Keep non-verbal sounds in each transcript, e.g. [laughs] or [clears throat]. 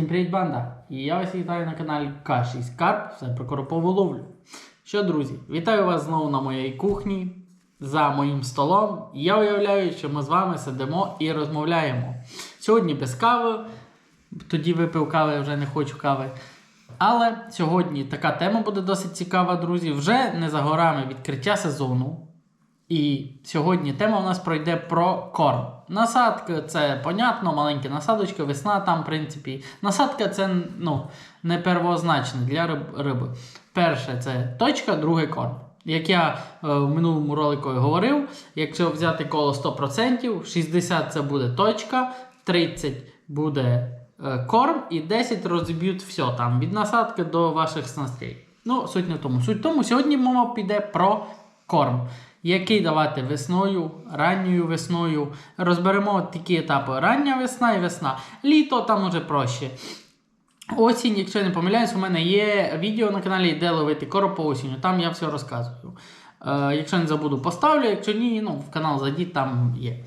Всім привіт, банда! І я вас вітаю на каналі Каші Скарб, все про коропову ловлю. Що, друзі, вітаю вас знову на моїй кухні за моїм столом. Я уявляю, що ми з вами сидимо і розмовляємо. Сьогодні без кави, тоді випив кави, вже не хочу кави. Але сьогодні така тема буде досить цікава, друзі. Вже не за горами відкриття сезону. І сьогодні тема у нас пройде про корм. Насадка це понятно, маленькі насадочки, весна там, в принципі. Насадка це ну, не первозначне для риб- риби. Перше це точка, друге корм. Як я е, в минулому ролику говорив, якщо взяти коло 100%, 60 це буде точка, 30 буде е, корм і 10 розіб'ють все там від насадки до ваших снастей. Ну, суть не в тому. Суть в тому, сьогодні мова піде про корм. Який давати весною, ранньою весною. Розберемо такі етапи: рання весна і весна. Літо там уже проще. Осінь, якщо я не помиляюсь, у мене є відео на каналі, де ловити короб по осінню. Там я все розказую. Е, якщо не забуду, поставлю, якщо ні, ну, в канал зайдіть, там є.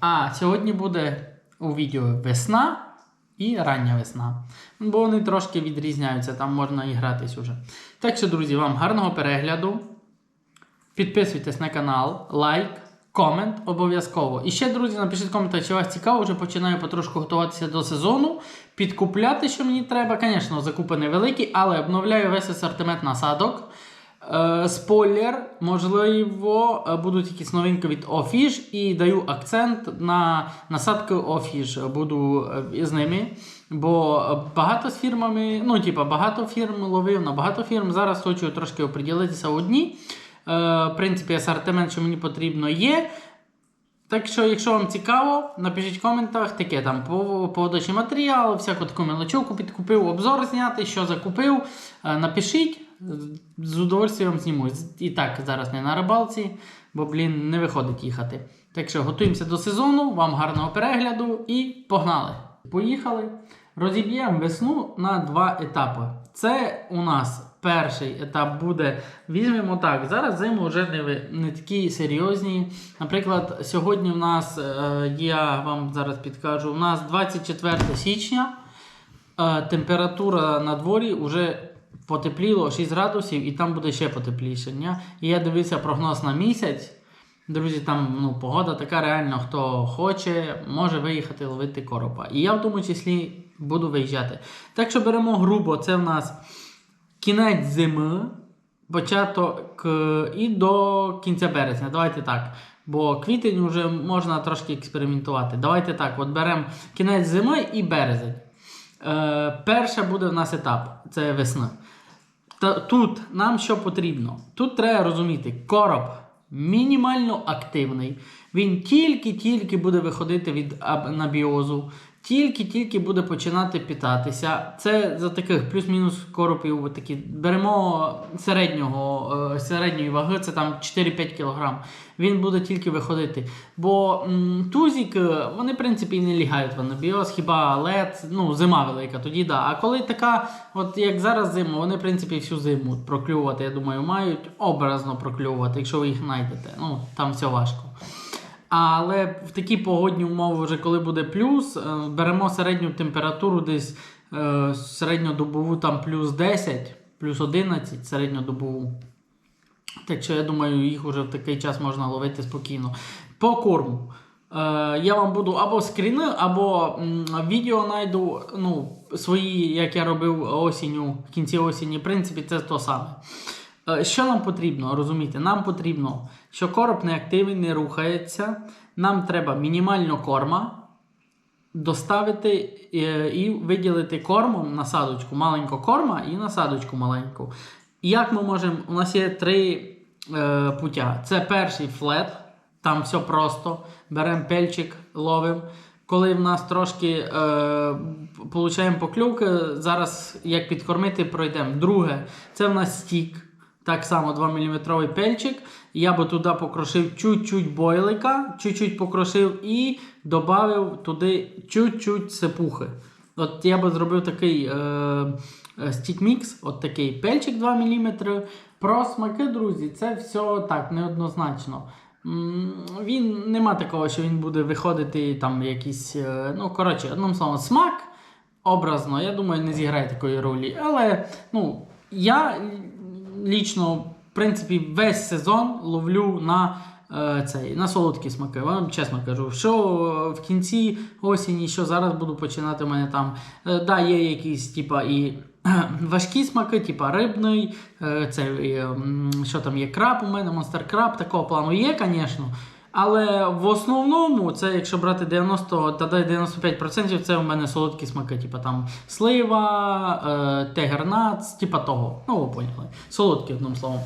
А сьогодні буде у відео весна і рання весна. Бо вони трошки відрізняються, там можна і гратись уже. Так що, друзі, вам гарного перегляду. Підписуйтесь на канал, лайк, комент обов'язково. І ще, друзі, напишіть коментар, чи вас цікаво, вже починаю потрошку готуватися до сезону. Підкупляти, що мені треба. Звісно, закупи невеликі, але обновляю весь асортимент насадок. Е, спойлер, можливо, е, будуть якісь новинки від Офіж і даю акцент на насадки Офіж. Буду е, з ними. Бо багато з фірмами, ну, типа, багато фірм ловив на багато фірм. Зараз хочу трошки оприділитися одні. Е, в принципі, асортимент, що мені потрібно, є. Так що, якщо вам цікаво, напишіть в коментах таке там по- поводочний матеріал, всяку таку мелочовку підкупив, обзор зняти, що закупив. Е, Напишіть, з удовольствием зніму. І так, зараз не на рибалці, бо, блін, не виходить їхати. Так що готуємося до сезону, вам гарного перегляду і погнали! Поїхали! Розіб'ємо весну на два етапи. Це у нас перший етап буде. Візьмемо так. Зараз зиму вже не, не такі серйозні. Наприклад, сьогодні в нас, е, я вам зараз підкажу, у нас 24 січня. Е, температура на дворі вже потепліло 6 градусів, і там буде ще потепліше. І я дивився прогноз на місяць. Друзі, там ну, погода така реально, хто хоче, може виїхати ловити коропа. І я в тому числі буду виїжджати. Так що беремо грубо, це в нас кінець зими, початок е, і до кінця березня. Давайте так. Бо квітень вже можна трошки експериментувати. Давайте так, от беремо кінець зими і березень. Е, перше буде в нас етап це весна. Та, тут нам що потрібно? Тут треба розуміти, короб мінімально активний. Він тільки-тільки буде виходити від абнабіозу, тільки-тільки буде починати питатися. Це за таких плюс-мінус коропів. Такі. Беремо середнього, е, середньої ваги, це там 4-5 кг. Він буде тільки виходити. Бо м, тузік, е, вони, в принципі, і не лягають в анабіоз, хіба лед, ну, зима велика, тоді да. А коли така, от як зараз зима, вони, в принципі, всю зиму проклювати, я думаю, мають образно проклювати, якщо ви їх знайдете. Ну, там все важко. Але в такі погодні умови, вже коли буде плюс, е, беремо середню температуру десь е, середньодобову там плюс 10, плюс 11 середньодобову. Так що я думаю, їх вже в такий час можна ловити спокійно. По корму. Е, я вам буду або скріни, або відео знайду ну, свої, як я робив осінню, в кінці осені. В принципі, це то саме. Е, Що нам потрібно розуміти? Нам потрібно, що короб не активний, не рухається. Нам треба мінімально корма доставити е, і виділити кормом насадочку, маленьку корма і насадочку маленьку. Як ми можемо? У нас є три е, путя. Це перший флет, там все просто. Беремо пельчик, ловимо. Коли в нас трошки е, получаємо покльовки, зараз як підкормити, пройдемо. Друге, це в нас стік. Так само 2 мм пельчик. Я би туди покрошив чуть-чуть бойлика, чуть-чуть покрошив і додав туди чуть-чуть сипухи. От я би зробив такий е, е, от такий пельчик 2 мм. Про смаки, друзі, це все так неоднозначно. Він нема такого, що він буде виходити там якийсь. е, Ну, коротше, одним словом, смак образно, я думаю, не зіграє такої ролі. Але ну, я лічно, в принципі, весь сезон ловлю на. е, Цей, на солодкі смаки, вам чесно кажу, що в кінці осені, що зараз буду починати у мене там. е, Да, є якісь типа і [clears throat] важкі смаки, типа рибний, е, це, е, що там є краб у мене, монстер краб, такого плану є, звісно. Але в основному, це якщо брати 90 та 95%, це у мене солодкі смаки, типа там слива, е, тегернац, типа того. Ну, ви поняли. Солодкі, одним словом.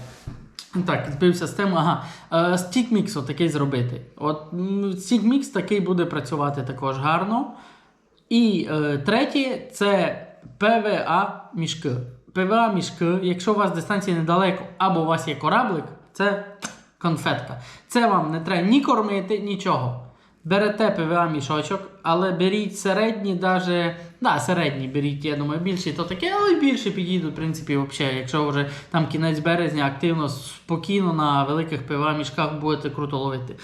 Так, збився з теми. Ага. Е, стік мікс такий зробити. От м, стік мікс такий буде працювати також гарно. І е, третє це ПВА мішки. ПВА мішки, якщо у вас дистанція недалеко або у вас є кораблик, це конфетка. Це вам не треба ні кормити, нічого. Берете ПВА мішочок, але беріть середні, даже, да, середні беріть, я думаю, більші то таке, але більше підійдуть, в принципі, взагалі, якщо вже там кінець березня активно, спокійно на великих ПВА мішках будете круто ловити.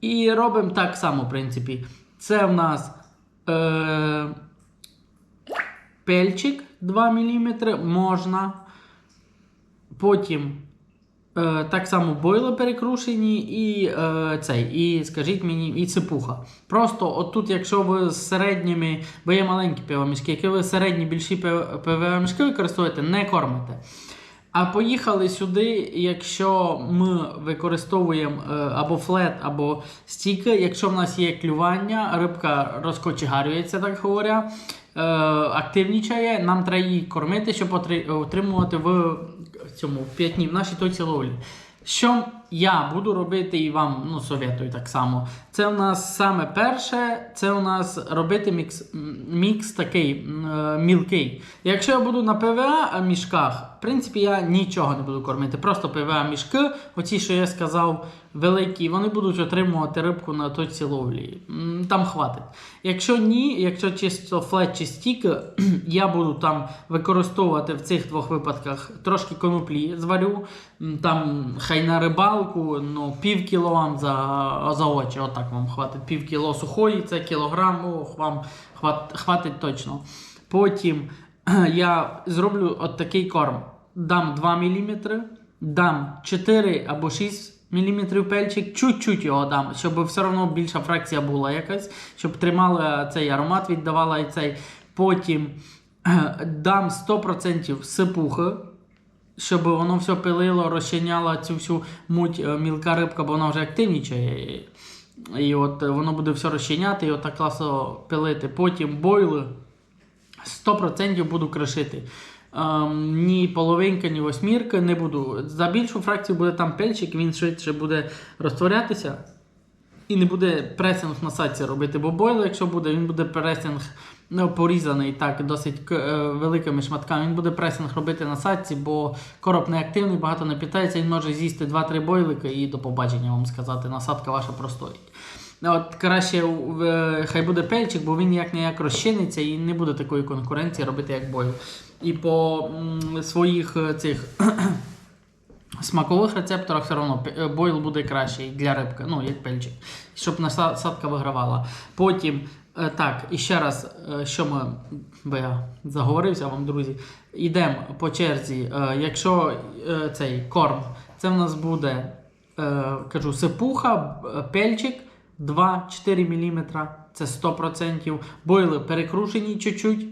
І робимо так само, в принципі. Це в нас е, пельчик 2 мм можна. Потім так само бойли перекрушені і е, цей, і скажіть мені, і цепуха. Просто отут, якщо ви з середніми, бо є маленькі пивомішки, якщо ви середні більші пивомішки використовуєте, не кормите. А поїхали сюди, якщо ми використовуємо е, або флет, або стіки, якщо в нас є клювання, рибка розкочегарюється, так говоря, е, активнічає, нам треба її кормити, щоб отримувати в цьому п'ятні, в нашій точці ловлі. Що я буду робити і вам ну, советую так само. Це у нас саме перше, це у нас робити мікс, мікс такий е, мілкий. Якщо я буду на ПВА мішках, в принципі, я нічого не буду кормити. Просто ПВА мішки, оці, що я сказав, великі, вони будуть отримувати рибку на точці ловлі. Там хватить. Якщо ні, якщо чисто флет чи стік, [clears throat] я буду там використовувати в цих двох випадках трошки коноплі зварю. Там хай на рибалку, ну, пів кіло вам за, за очі. Отак вам хватить. Пів кіло сухої, це кілограм, ох, вам хват, хватить точно. Потім [clears throat] я зроблю от такий корм. Дам 2 мм, дам 4 або 6 мм пельчик, чуть-чуть його дам, щоб все одно більша фракція була якась, щоб тримала цей аромат, віддавала і цей. Потім [clears throat] дам 100% сипухи, щоб воно все пилило, розчиняло цю всю муть е, мілка рибка, бо вона вже активнічає. І от воно буде все розчиняти і отак класно пилити. Потім бойли 100% буду кришити. Ем, ні половинка, ні восьмірка не буду. За більшу фракцію буде там пельчик, він швидше буде розтворятися. І не буде пресинг на садці робити, бо бойл, якщо буде, він буде пресинг порізаний так досить е, великими шматками. Він буде пресинг робити на садці, бо короб не активний, багато не питається, він може з'їсти 2-3 бойлика і до побачення вам сказати, насадка ваша простоїть. От краще е, хай буде пельчик, бо він ніяк ніяк розчиниться і не буде такої конкуренції робити, як бойл. І по своїх е, цих [clears throat] смакових рецепторах все одно бойл буде кращий для рибки, ну як пельчик, щоб насадка вигравала. Потім, так, і ще раз, е, що ми, бо я заговорився вам, друзі, йдемо по черзі. Е, Якщо е, цей корм, це в нас буде, е, кажу, сипуха, е, пельчик 2-4 мм, це 100%. Бойли перекрушені чуть-чуть.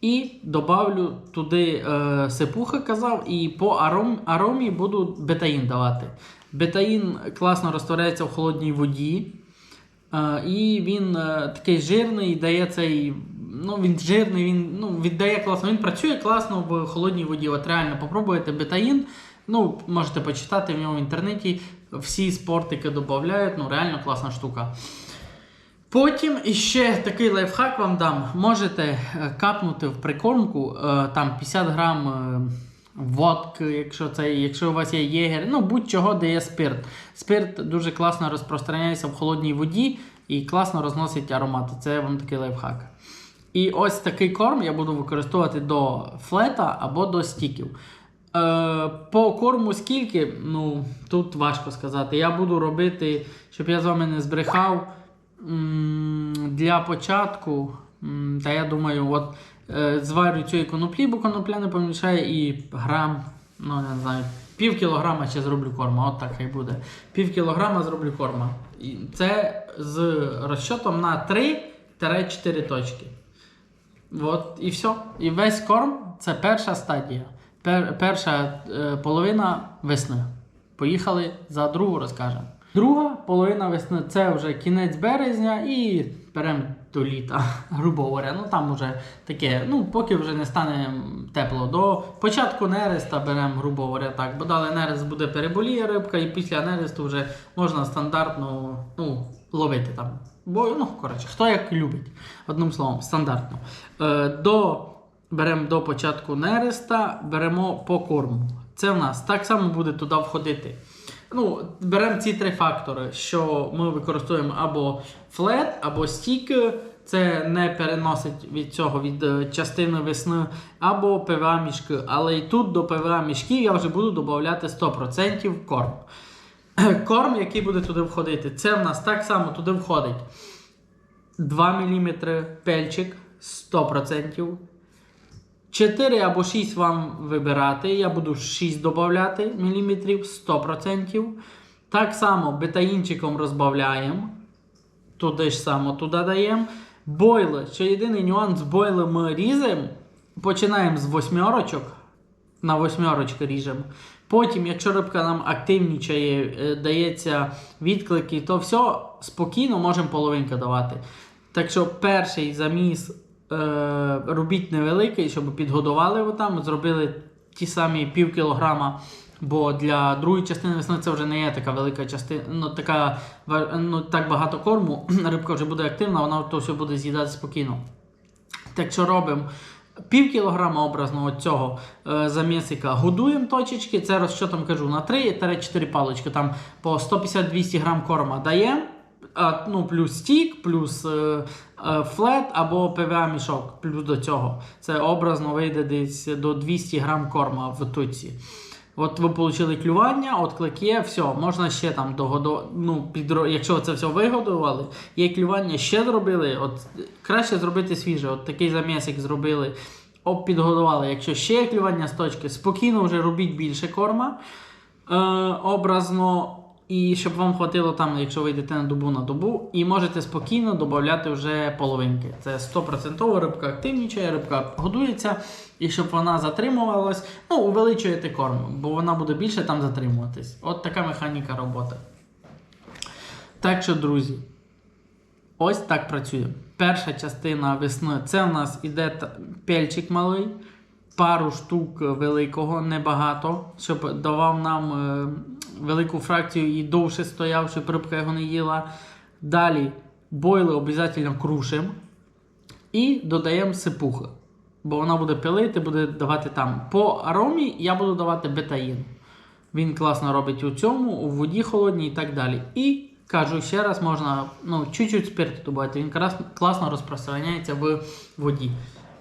І добавлю туди е, казав, і по аром, аромі буду бетаїн давати. Бетаїн класно розтворяється в холодній воді. І він е, такий жирний, дає цей. Ну, він жирний, він ну, віддає класно. Він працює класно в холодній воді. От реально попробуйте бетаїн. Ну, можете почитати в ньому в інтернеті. Всі спортики додають, ну реально класна штука. Потім іще такий лайфхак вам дам. Можете е, капнути в прикормку е, там 50 грам водки, якщо це, якщо у вас є єгер, ну будь-чого, де є спирт. Спирт дуже класно розпространяється в холодній воді і класно розносить аромати. Це вам такий лайфхак. І ось такий корм я буду використовувати до флета або до стіків. Е, по корму скільки, ну тут важко сказати. Я буду робити, щоб я з вами не збрехав. Для початку Та я думаю, от зварю цієї коноплі, бо конопля не помішає, і грам, ну я не знаю, пів кілограма ще зроблю корма. От так хай буде. Пів кілограма зроблю корма. І це з розчотом на 3-4 точки. От і все. І весь корм це перша стадія. Пер, перша е, половина весни. Поїхали за другу розкажемо. Друга половина весни це вже кінець березня і беремо до літа, [laughs] грубо говоря. Ну там вже таке, ну поки вже не стане тепло. До початку нереста беремо, грубо говоря, так. Бо далі нерест буде переболіє рибка, і після нересту вже можна стандартно ну, ловити там. Бо, ну, коротше, хто як любить. Одним словом, стандартно. Е, до, беремо до початку нереста, беремо по корму. Це в нас так само буде туди входити. Ну, беремо ці три фактори, що ми використовуємо або флет, або стік. Це не переносить від цього від е, частини весни, або ПВА мішки. Але і тут до ПВА мішків я вже буду додавати 100% корм. [clears throat] Корм, який буде туди входити, це в нас так само туди входить 2 мм пельчик 100%. 4 або 6 вам вибирати. Я буду 6 додати мм 100%. Так само бетаїнчиком розбавляємо. Туди ж само туди даємо. Бойли. Ще єдиний нюанс бойли ми різаємо. Починаємо з восьмерочок. На восьмерочки ріжемо. Потім, якщо рибка нам активнічає, е, дається відклики, то все спокійно можемо половинка давати. Так що перший заміс робіть невеликий, щоб підгодували там, зробили ті самі пів кілограма. Бо для другої частини весни це вже не є така велика частина, ну така ну, так багато корму. [clears throat] Рибка вже буде активна, вона то все буде з'їдати спокійно. Так що робимо пів кілограма образно от цього е, замісика. Годуємо точечки. Це розчотом кажу на 3-4 палички. Там по 150-200 грам корма даємо. Ну, плюс стік, плюс е, е, флет або ПВА мішок. Плюс до цього. Це образно вийде десь до 200 грам корма в туці. От ви отримали клювання, отклик є, все, можна ще там догодо... ну, підро... якщо це все вигодували, є клювання ще зробили, от краще зробити свіже. От такий замісик зробили, об підгодували. Якщо ще є клювання з точки, спокійно вже робіть більше корма. Е, образно. І щоб вам хватило там, якщо ви йдете на добу на добу, і можете спокійно додати вже половинки. Це 100% рибка активнічає, рибка годується, і щоб вона затримувалась, ну, увеличуєте корм, бо вона буде більше там затримуватись. От така механіка роботи. Так що, друзі, ось так працює. Перша частина весни це у нас іде пельчик малий, пару штук великого, небагато, щоб давав нам е, велику фракцію і довше стояв, щоб рибка його не їла. Далі бойли обов'язково крушимо. І додаємо сипухи. Бо вона буде пилити, буде давати там. По аромі я буду давати бетаїн. Він класно робить у цьому, у воді холодній і так далі. І кажу ще раз, можна ну, чуть-чуть спирту додати. Він класно розпространяється в воді.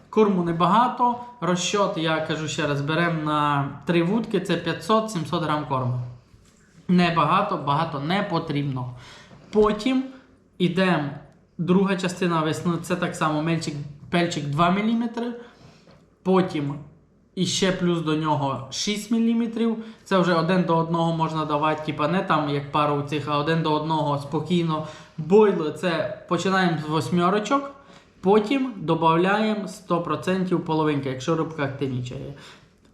Корму небагато. Розчот, я кажу ще раз, беремо на 3 вудки, це 500-700 грам корму. Небагато, багато не потрібно. Потім йдемо. Друга частина весни це так само мельчик, пельчик 2 мм. Потім іще плюс до нього 6 мм. Це вже один до одного можна давати, типа не там як пару цих, а один до одного спокійно. Бойли це починаємо з восьмерочок. Потім додаємо 100% половинки, якщо рибка активнічає.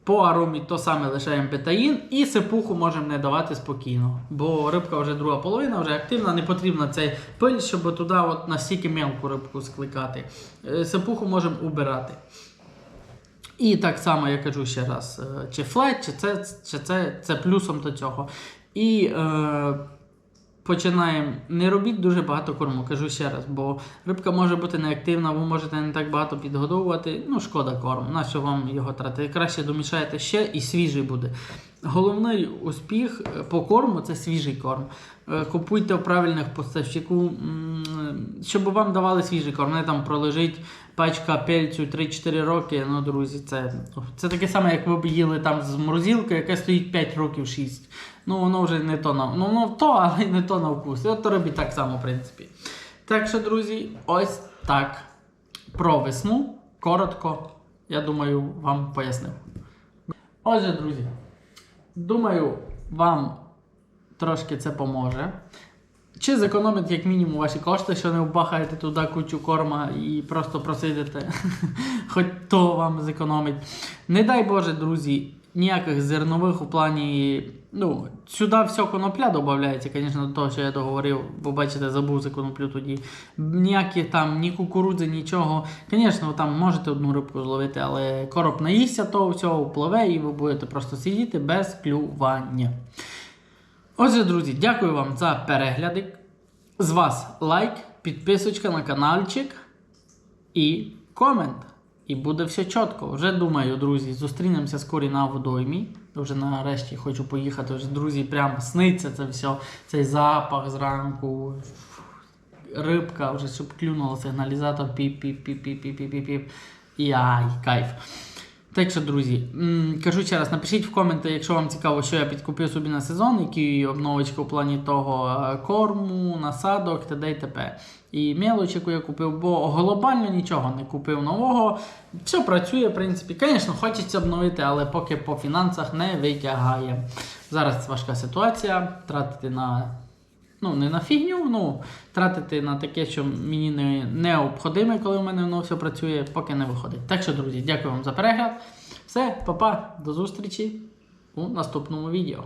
По аромі то саме лишаємо бетаїн і сипуху можемо не давати спокійно. Бо рибка вже друга половина, вже активна, не потрібна цей пиль, щоб туди от настільки мелку рибку скликати. Е, Сипуху можемо убирати. І так само я кажу ще раз: е, чи флет, чи це, чи це, це плюсом до цього. І е, починаємо. Не робіть дуже багато корму, кажу ще раз, бо рибка може бути неактивна, ви можете не так багато підгодовувати. Ну, шкода корм, на що вам його тратити. Краще домішаєте ще і свіжий буде. Головний успіх е, по корму це свіжий корм. Е, Купуйте у правильних поставщиків, щоб вам давали свіжий корм. Не там пролежить пачка пельцю 3-4 роки. Ну, друзі, це, це таке саме, як ви б їли там з морозилки, яка стоїть 5 років 6. Ну, воно вже не то на ну, воно то, [laughs] але не то на вкус. І от то робіть так само, в принципі. Так що, друзі, ось так. про весну коротко, я думаю, вам пояснив. Отже, друзі, думаю, вам трошки це поможе. Чи зекономить як мінімум ваші кошти, що не вбахаєте туди кучу корма і просто просидите, [laughs] хоч то вам зекономить. Не дай Боже, друзі, ніяких зернових у плані. Ну, сюди все конопля додається, звісно, до того, що я договорив, бо бачите, забув за коноплю тоді. Ніякі там, ні кукурудзи, нічого. Звісно, там можете одну рибку зловити, але короб наїсться того всього, впливе, і ви будете просто сидіти без клювання. Отже, друзі, дякую вам за перегляди. З вас лайк, підписочка на каналчик і комент. І буде все чітко. Вже думаю, друзі, зустрінемося скорі на водоймі. Вже нарешті хочу поїхати. Вже, друзі, прям сниться це все. Цей запах зранку. Рибка вже щоб клюнула сигналізатор піп-піп-піп-піп-піп-піп-піп. І ай, кайф. Так що, друзі, кажу ще раз, напишіть в коменти, якщо вам цікаво, що я підкупив собі на сезон, які обновочки в плані того е, корму, насадок, т.д. і т.п. І мелоч, я купив, бо глобально нічого не купив нового. Все працює, в принципі. Звісно, хочеться обновити, але поки по фінансах не витягає. Зараз важка ситуація, тратити на. Ну, не на фігню, ну, тратити на таке, що мені не необходиме, коли в мене воно все працює, поки не виходить. Так що, друзі, дякую вам за перегляд. Все, па-па, до зустрічі у наступному відео.